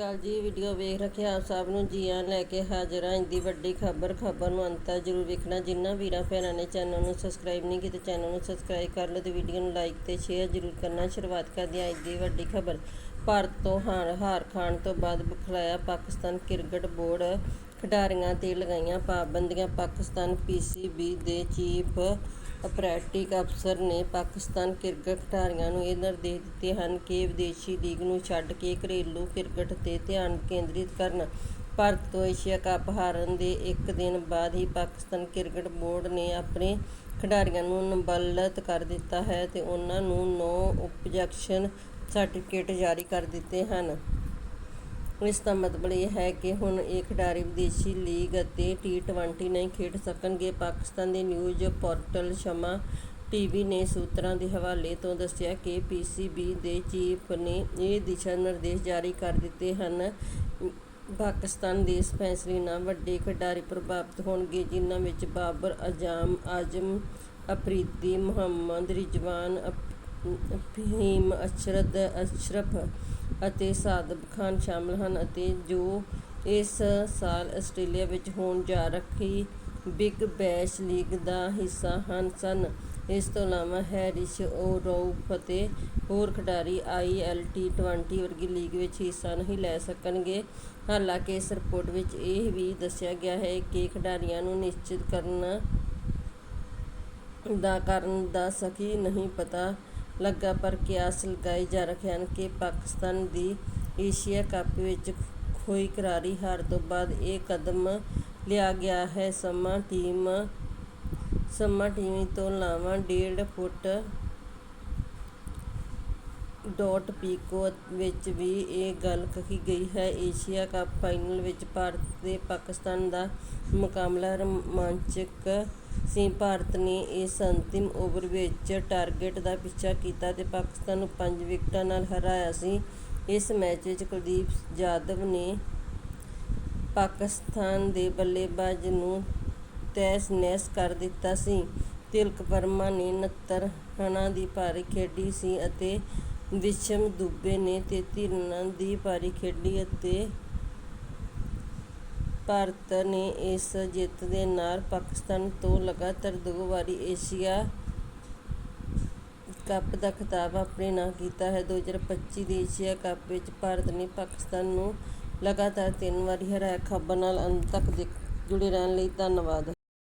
ਅਕਾਲ ਜੀ ਵੀਡੀਓ ਵੇਖ ਰੱਖੇ ਆਪ ਸਭ ਨੂੰ ਜੀ ਆਇਆਂ ਲੈ ਕੇ ਹਾਜ਼ਰ ਹਾਂ। ਅੱਜ ਦੀ ਵੱਡੀ ਖਬਰ ਖਬਰ ਨੂੰ ਅੰਤ ਤੱਕ ਜਰੂਰ ਵੇਖਣਾ। ਜਿਨ੍ਹਾਂ ਵੀਰਾਂ, ਭੈਣਾਂ ਨੇ ਚੈਨਲ ਨੂੰ ਸਬਸਕ੍ਰਾਈਬ ਨਹੀਂ ਕੀਤਾ ਚੈਨਲ ਨੂੰ ਸਬਸਕ੍ਰਾਈਬ ਕਰ ਲਓ ਤੇ ਵੀਡੀਓ ਨੂੰ ਲਾਈਕ ਤੇ ਸ਼ੇਅਰ ਜਰੂਰ ਕਰਨਾ। ਸ਼ੁਰੂਆਤ ਕਰਦੇ ਹਾਂ ਅੱਜ ਦੀ ਵੱਡੀ ਖਬਰ। ਭਾਰਤ ਤੋਂ ਹਾਰ ਹਾਰ ਖਾਣ ਤੋਂ ਬਾਅਦ ਬੁਖਲਾਇਆ ਪਾਕਿਸਤਾਨ ਕ੍ਰਿਕਟ ਬੋਰਡ। ਖਿਡਾਰੀਆਂ ਤੇ ਲਗਾਈਆਂ ਪਾਬੰਦੀਆਂ। ਪਾਕਿਸਤਾਨ ਪੀਸੀਬੀ ਦੇ ਚੀਫ ਅਪਰੈਟਿਕ ਅਫਸਰ ਨੇ ਪਾਕਿਸਤਾਨ ਕ੍ਰਿਕਟ ਖਿਡਾਰੀਆਂ ਨੂੰ ਇਹ ਨਿਰਦੇਸ਼ ਦਿੱਤੇ ਹਨ ਕਿ ਵਿਦੇਸ਼ੀ ਲੀਗ ਨੂੰ ਛੱਡ ਕੇ ਘਰੇਲੂ ਕ੍ਰਿਕਟ 'ਤੇ ਧਿਆਨ ਕੇਂਦਰਿਤ ਕਰਨ। ਭਾਰਤ ਤੋਂ ਏਸ਼ੀਆ ਕੱਪ ਹਾਰਨ ਦੇ ਇੱਕ ਦਿਨ ਬਾਅਦ ਹੀ ਪਾਕਿਸਤਾਨ ਕ੍ਰਿਕਟ ਬੋਰਡ ਨੇ ਆਪਣੇ ਖਿਡਾਰੀਆਂ ਨੂੰ ਨਿਬਲਤ ਕਰ ਦਿੱਤਾ ਹੈ ਅਤੇ ਉਹਨਾਂ ਨੂੰ ਨੋ ਓਬਜੈਕਸ਼ਨ ਸਰਟੀਫਿਕੇਟ ਜਾਰੀ ਕਰ ਦਿੱਤੇ ਹਨ। ਇਸ ਦਾ ਮਤਲਬ ਇਹ ਹੈ ਕਿ ਹੁਣ ਇਹ ਖਿਡਾਰੀ ਵਿਦੇਸ਼ੀ ਲੀਗ ਅਤੇ ਟੀ20 ਨਹੀਂ ਖੇਡ ਸਕਣਗੇ। ਪਾਕਿਸਤਾਨ ਦੇ ਨਿਊਜ਼ ਪੋਰਟਲ ਸ਼ਮਾ ਟੀਵੀ ਨੇ ਸੂਤਰਾਂ ਦੇ ਹਵਾਲੇ ਤੋਂ ਦੱਸਿਆ ਕਿ ਪੀਸੀਬੀ ਦੇ ਚੀਫ ਨੇ ਇਹ ਦਿਸ਼ਾ ਨਿਰਦੇਸ਼ ਜਾਰੀ ਕਰ ਦਿੱਤੇ ਹਨ। ਪਾਕਿਸਤਾਨ ਦੇ ਇਸ ਫੈਸਲੇ ਨਾਲ ਵੱਡੇ ਖਿਡਾਰੀ ਪ੍ਰਭਾਵਿਤ ਹੋਣਗੇ, ਜਿਨ੍ਹਾਂ ਵਿੱਚ ਬਾਬਰ ਅਜਾਮ, ਆਜ਼ਮ ਅਫਰੀਦੀ ਮੁਹੰਮਦ, ਰਿਜ਼ਵਾਨ ਫਹੀਮ ਅਸ਼ਰਦ ਅਸ਼ਰਫ ਅਤੇ ਸਾਦਬ ਖਾਨ ਸ਼ਾਮਲ ਹਨ ਅਤੇ ਜੋ ਇਸ ਸਾਲ ਆਸਟ੍ਰੇਲੀਆ ਵਿੱਚ ਹੋਣ ਜਾ ਰਹੀ ਬਿਗ ਬੈਸ਼ ਲੀਗ ਦਾ ਹਿੱਸਾ ਹਨ, ਸਨ। ਇਸ ਤੋਂ ਇਲਾਵਾ ਹੈਰਿਸ ਓਰੋਫ ਅਤੇ ਹੋਰ ਖਿਡਾਰੀ ਆਈਐਲਟੀ 20 ਵਰਗੀ ਲੀਗ ਵਿੱਚ ਹਿੱਸਾ ਨਹੀਂ ਲੈ ਸਕਣਗੇ। ਹਾਲਾਂਕਿ ਇਸ ਰਿਪੋਰਟ ਵਿੱਚ ਇਹ ਵੀ ਦੱਸਿਆ ਗਿਆ ਹੈ ਕਿ ਖਿਡਾਰੀਆਂ ਨੂੰ ਨਿਸ਼ਚਿਤ ਕਰਨ ਦਾ ਕਾਰਨ ਦਾ ਸਹੀ ਨਹੀਂ ਪਤਾ ਲੱਗਾ, ਪਰ ਕਿਆਸ ਲਗਾਏ ਜਾ ਰਹੇ ਹਨ ਕਿ ਪਾਕਿਸਤਾਨ ਦੀ ਏਸ਼ੀਆ ਕੱਪ ਵਿੱਚ ਹੋਈ ਕਰਾਰੀ ਹਾਰ ਤੋਂ ਬਾਅਦ ਇਹ ਕਦਮ ਲਿਆ ਗਿਆ ਹੈ। ਸਮਾਂ ਟੀਮ, ਸਮਾਂ ਟੀਵੀ ਤੋਂ ਇਲਾਵਾ ਡੇਢ ਫੁੱਟ ਡਾਟ ਪੀਕੋ ਵਿੱਚ ਵੀ ਇਹ ਗੱਲ ਕਹੀ ਗਈ ਹੈ। ਏਸ਼ੀਆ ਕੱਪ ਫਾਈਨਲ ਵਿੱਚ ਭਾਰਤ ਤੇ ਪਾਕਿਸਤਾਨ ਦਾ ਮੁਕਾਬਲਾ ਰੋਮਾਂਚਕ ਸੀ। ਭਾਰਤ ਨੇ ਇਸ ਅੰਤਿਮ ਓਵਰ ਵਿੱਚ ਟਾਰਗੇਟ ਦਾ ਪਿੱਛਾ ਕੀਤਾ ਤੇ ਪਾਕਿਸਤਾਨ ਨੂੰ ਪੰਜ ਵਿਕਟਾਂ ਨਾਲ ਹਰਾਇਆ ਸੀ। ਇਸ ਮੈਚ ਵਿੱਚ ਕੁਲਦੀਪ ਜਾਦਵ ਨੇ ਪਾਕਿਸਤਾਨ ਦੇ ਬੱਲੇਬਾਜ਼ ਨੂੰ ਤਹਿਸ ਨਹਿਸ ਕਰ ਦਿੱਤਾ ਸੀ। ਤਿਲਕ ਵਰਮਾ ਨੇ 69 ਰਨਾਂ ਦੀ ਪਾਰੀ ਖੇਡੀ ਸੀ ਅਤੇ ਵਿਸ਼ਮ ਦੁਬੇ ਨੇ 33 ਰਨਾਂ ਦੀ ਪਾਰੀ ਖੇਡੀ ਅਤੇ ਭਾਰਤ ਨੇ ਇਸ ਜਿੱਤ ਦੇ ਨਾਲ ਪਾਕਿਸਤਾਨ ਤੋਂ ਲਗਾਤਾਰ ਦੋ ਵਾਰੀ ਏਸ਼ੀਆ ਕੱਪ ਦਾ ਖਿਤਾਬ ਆਪਣੇ ਨਾਂ ਕੀਤਾ ਹੈ। 2025 ਦੇ ਏਸ਼ੀਆ ਕੱਪ ਵਿੱਚ ਭਾਰਤ ਨੇ ਪਾਕਿਸਤਾਨ ਨੂੰ ਲਗਾਤਾਰ ਤਿੰਨ ਵਾਰੀ ਹਰਾਇਆ। ਖਬਰ ਨਾਲ ਅੰਤ ਤੱਕ ਜੁੜੇ ਰਹਿਣ ਲਈ ਧੰਨਵਾਦ।